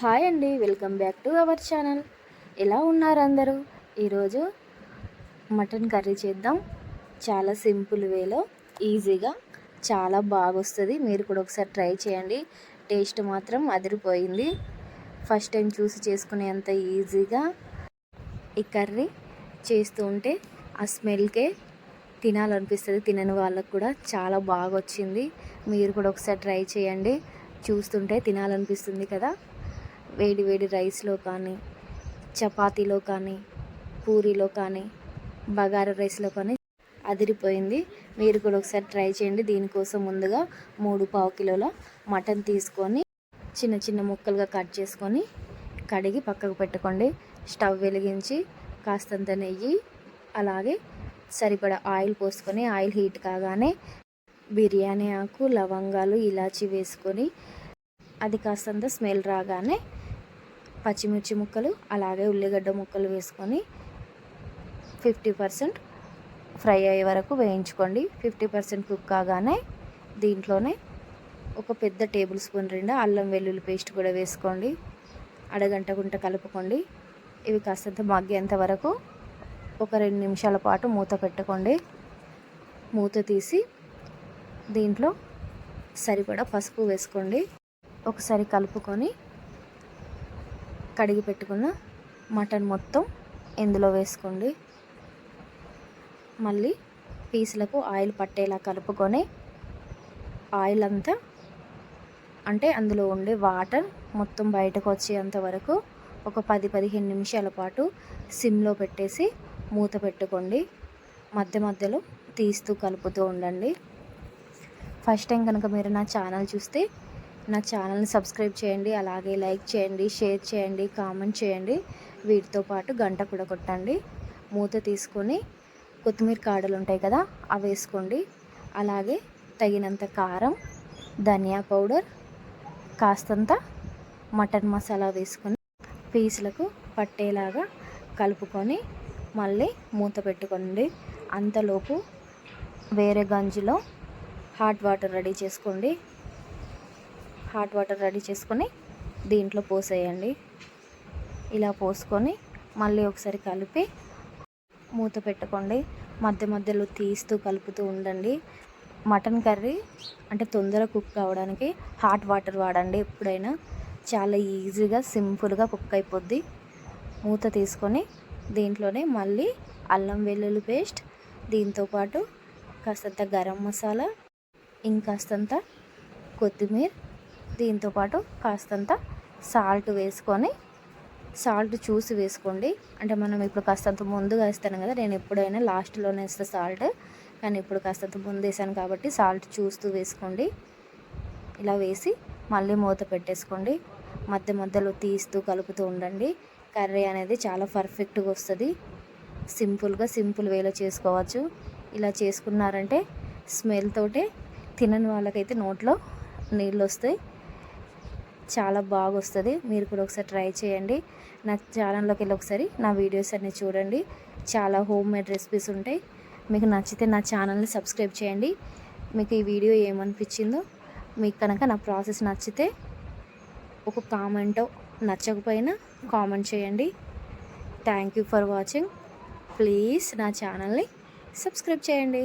Hi అండి welcome back to our channel. ఎలా ఉన్నారు అందరూ? ఈరోజు మటన్ కర్రీ చేద్దాం. చాలా సింపుల్ వేలో ఈజీగా చాలా బాగా వస్తుంది మీరు కూడా ఒకసారి ట్రై చేయండి. టేస్ట్ మాత్రం అదిరిపోయింది. ఫస్ట్ టైం చూసి చేసుకునేంత ఈజీగా ఈ కర్రీ చేస్తూ ఉంటే ఆ స్మెల్కే తినాలనిపిస్తుంది. తినని వాళ్ళకు కూడా చాలా బాగా వచ్చింది మీరు కూడా ఒకసారి ట్రై చేయండి. చూస్తుంటే తినాలనిపిస్తుంది కదా. వేడి వేడి రైస్లో కానీ చపాతీలో కానీ పూరీలో కానీ బగారా రైస్లో కానీ అదిరిపోయింది. మీరు కూడా ఒకసారి ట్రై చేయండి. దీనికోసం ముందుగా మూడు పావు కిలోల మటన్ తీసుకొని చిన్న చిన్న ముక్కలుగా కట్ చేసుకొని కడిగి పక్కకు పెట్టుకోండి. స్టవ్ వెలిగించి కాస్తంత నెయ్యి అలాగే సరిపడా ఆయిల్ పోసుకొని ఆయిల్ హీట్ కాగానే బిర్యానీ ఆకు లవంగాలు ఇలాచి వేసుకొని అది కాస్తంత స్మెల్ రాగానే పచ్చిమిర్చి ముక్కలు అలాగే ఉల్లిగడ్డ ముక్కలు వేసుకొని ఫిఫ్టీ పర్సెంట్ ఫ్రై అయ్యే వరకు వేయించుకోండి. ఫిఫ్టీ పర్సెంట్ కుక్ కాగానే దీంట్లోనే ఒక పెద్ద టేబుల్ స్పూన్ రెండు అల్లం వెల్లుల్లి పేస్ట్ కూడా వేసుకోండి. అడగంట గుంట కలుపుకోండి. ఇవి కాస్తంత మగ్గేంత వరకు ఒక రెండు నిమిషాల పాటు మూత పెట్టుకోండి. మూత తీసి దీంట్లో సరిపడా పసుపు వేసుకోండి. ఒకసారి కలుపుకొని కడిగి పెట్టుకున్న మటన్ మొత్తం ఇందులో వేసుకోండి. మళ్ళీ పీసులకు ఆయిల్ పట్టేలా కలుపుకొని ఆయిల్ అంతా అంటే అందులో ఉండే వాటర్ మొత్తం బయటకు వచ్చేంత వరకు ఒక పది పదిహేను నిమిషాల పాటు సిమ్లో పెట్టేసి మూత పెట్టుకోండి. మధ్య మధ్యలో తీస్తూ కలుపుతూ ఉండండి. ఫస్ట్ టైం కనుక మీరు నా ఛానల్ చూస్తే నా ఛానల్ని సబ్స్క్రైబ్ చేయండి అలాగే లైక్ చేయండి షేర్ చేయండి కామెంట్ చేయండి. వీటితో పాటు గంట కూడా కొట్టండి. మూత తీసుకొని కొత్తిమీర కాడలు ఉంటాయి కదా అవి వేసుకోండి. అలాగే తగినంత కారం ధనియా పౌడర్ కాస్తంత మటన్ మసాలా వేసుకొని పీసులకు పట్టేలాగా కలుపుకొని మళ్ళీ మూత పెట్టుకోండి. అంతలోపు వేరే గంజిలో హాట్ వాటర్ రెడీ చేసుకోండి. హాట్ వాటర్ రెడీ చేసుకొని దీంట్లో పోసేయండి. ఇలా పోసుకొని మళ్ళీ ఒకసారి కలిపి మూత పెట్టుకోండి. మధ్య మధ్యలో తీస్తూ కలుపుతూ ఉండండి. మటన్ కర్రీ అంటే తొందర కుక్ కావడానికి హాట్ వాటర్ వాడండి ఎప్పుడైనా. చాలా ఈజీగా సింపుల్గా కుక్ అయిపోద్ది. మూత తీసుకొని దీంట్లోనే మళ్ళీ అల్లం వెల్లుల్లి పేస్ట్ దీంతోపాటు కాస్తంత గరం మసాలా ఇంకాస్తంత కొత్తిమీర దీంతోపాటు కాస్తంత సాల్ట్ వేసుకొని సాల్ట్ చూసి వేసుకోండి. అంటే మనం ఇప్పుడు కాస్తంత ముందుగా వేస్తాను కదా నేను ఎప్పుడైనా లాస్ట్లోనే వేస్తాను సాల్ట్. కానీ ఇప్పుడు కాస్తంత ముందు వేసాను కాబట్టి సాల్ట్ చూస్తూ వేసుకోండి. ఇలా వేసి మళ్ళీ మూత పెట్టేసుకోండి. మధ్య మధ్యలో తీస్తూ కలుపుతూ ఉండండి. కర్రీ అనేది చాలా పర్ఫెక్ట్గా వస్తుంది. సింపుల్గా సింపుల్ వేలో చేసుకోవచ్చు. ఇలా చేసుకున్నారంటే స్మెల్ తోటే తినని వాళ్ళకైతే నోట్లో నీళ్ళు వస్తాయి. చాలా బాగా వస్తుంది మీరు కూడా ఒకసారి ట్రై చేయండి. నా ఛానల్లోకి వెళ్ళి ఒకసారి నా వీడియోస్ అన్నీ చూడండి. చాలా హోమ్ మేడ్ రెసిపీస్ ఉంటాయి. మీకు నచ్చితే నా ఛానల్ని సబ్స్క్రైబ్ చేయండి. మీకు ఈ వీడియో ఏమనిపించిందో మీకు కనుక నా ప్రాసెస్ నచ్చితే ఒక కామెంటో నచ్చకపోయినా కామెంట్ చేయండి. Thank you for watching. Please నా ఛానల్ని సబ్స్క్రైబ్ చేయండి.